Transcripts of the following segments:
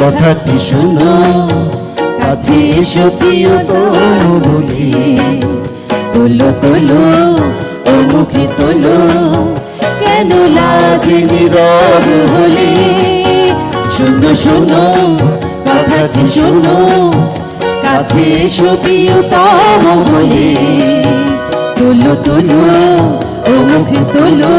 কথাটি শুনো, কাছে এসো প্রিয়তম বলি। তোলো তোলো, ও মুখে তোলো, কেন লাগে নীরব হলে? শুনো শুনো, কথাটি শুনো, কাছে এসো প্রিয়তম বলে। তোলো তোলো, ও মুখে তোলো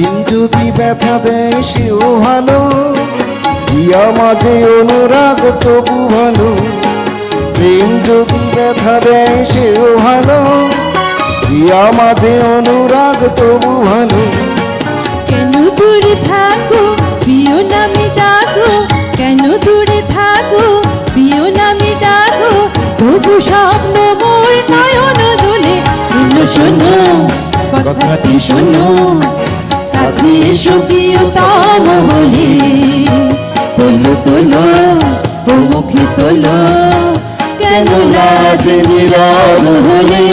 দিন যদি ব্যথা দেয় সেও ভালো। ইয়া মাঝে অনুরাগ তবু ভালো। প্রেম যদি ব্যথা দেয় সেও ভালো। ইয়া মাঝে অনুরাগ তবু ভালো। কেন দূরে থাকো, প্রিয় নামে ডাকো। কেন দূরে থাকো, প্রিয় নামে ডাকো। তবু স্বপ্ন মোর নয়ন দোলে। শুনো, কথাটি শুনো। কাছে এসো প্রিয়তম বলে তোলো তোলো মুখে তোলো কেন লাজ নীরব হলে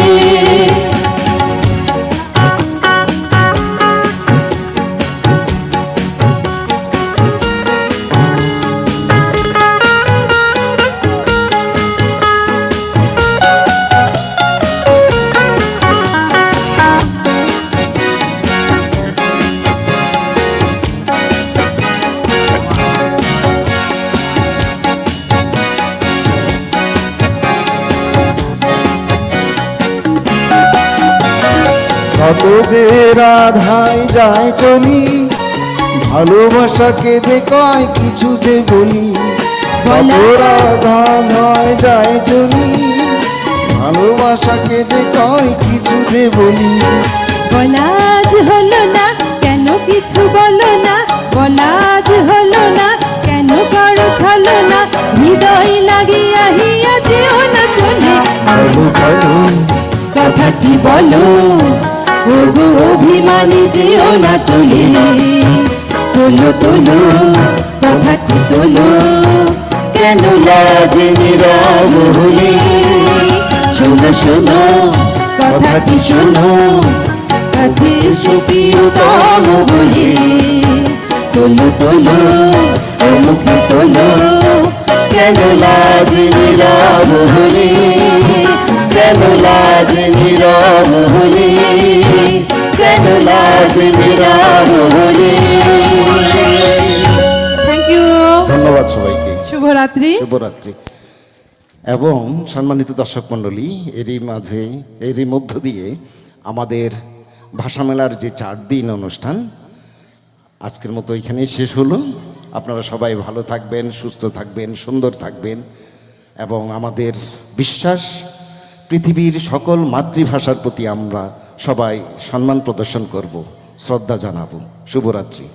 কত যে রাধায় যায় চলি ভালোবাসাকে যে কয় কিছু যে বলি। কত রাধা হয় যায় চলি ভালোবাসাকে যে কয় কিছু যে বলি। বলাজ হলো না কেন কিছু বলো না? বলাজ হলো না কেন করো ছলো না? হৃদয় লাগিয়া হিয়া যেও না চলে। কথাটি বলো। ওগো অভিমানী যেও না চলে। তোলো তোলো কথাটি তোলো? কেন লাজে নীরব হলে? শোনো শোনো কথাটি শোনো? কাছে এসো প্রিয়তম বলে। তোলো তোলো ও মুখে তোলো। কেন লাজে নীরব হলে? কেন লাজে নীরব হলে? ধন্যবাদ সবাইকে। শুভরাত্রি। শুভরাত্রি। এবং সম্মানিত দর্শক মণ্ডলী এরই মাঝে এরই মধ্য দিয়ে আমাদের ভাষা মেলার যে চার দিন অনুষ্ঠান আজকের মতো এখানেই শেষ হলো। আপনারা সবাই ভালো থাকবেন সুস্থ থাকবেন সুন্দর থাকবেন এবং আমাদের বিশ্বাস পৃথিবীর সকল মাতৃভাষার প্রতি আমরা সবাই সম্মান প্রদর্শন করব শ্রদ্ধা জানাব। শুভরাত্রি।